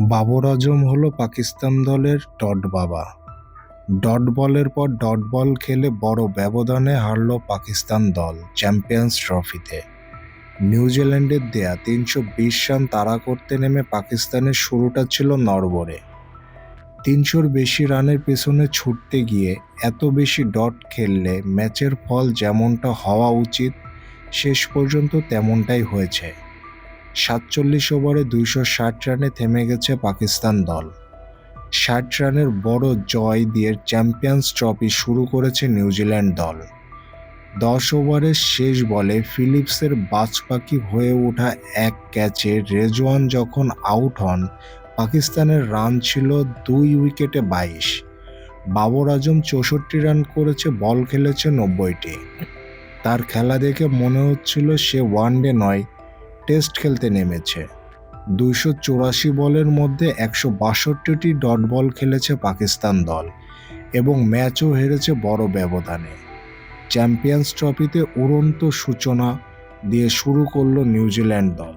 বাবর আজম হলো পাকিস্তান দলের ডট বাবা। ডট বলের পর ডট বল খেলে বড় ব্যবধানে হারল পাকিস্তান দল চ্যাম্পিয়ন্স ট্রফিতে। নিউজিল্যান্ডের দেয়া তিনশো বিশ রান তাড়া করতে নেমে পাকিস্তানের শুরুটা ছিল নড়বড়ে। তিনশোর বেশি রানের পেছনে ছুটতে গিয়ে এত বেশি ডট খেললে ম্যাচের ফল যেমনটা হওয়া উচিত, শেষ পর্যন্ত তেমনটাই হয়েছে। সাতচল্লিশ ওভারে দুইশো ষাট রানে থেমে গেছে পাকিস্তান দল। ষাট রানের বড় জয় দিয়ে চ্যাম্পিয়ন্স ট্রফি শুরু করেছে নিউজিল্যান্ড দল। দশ ওভারের শেষ বলে ফিলিপসের বাজপাখি হয়ে ওঠা এক ক্যাচে রেজওয়ান যখন আউট হন, পাকিস্তানের রান ছিল দুই উইকেটে বাইশ। বাবর আজম চৌষট্টি রান করেছে, বল খেলেছে নব্বইটি। তার খেলা দেখে মনে হচ্ছিল সে ওয়ানডে নয় টেস্ট খেলতে নেমেছে। দুইশো চুরাশি বলের মধ্যে একশো বাষট্টিটি ডট বল খেলেছে পাকিস্তান দল এবং ম্যাচও হেরেছে বড় ব্যবধানে। চ্যাম্পিয়ন্স ট্রফিতে উড়ন্ত সূচনা দিয়ে শুরু করল নিউজিল্যান্ড দল।